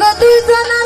গো দুজনা।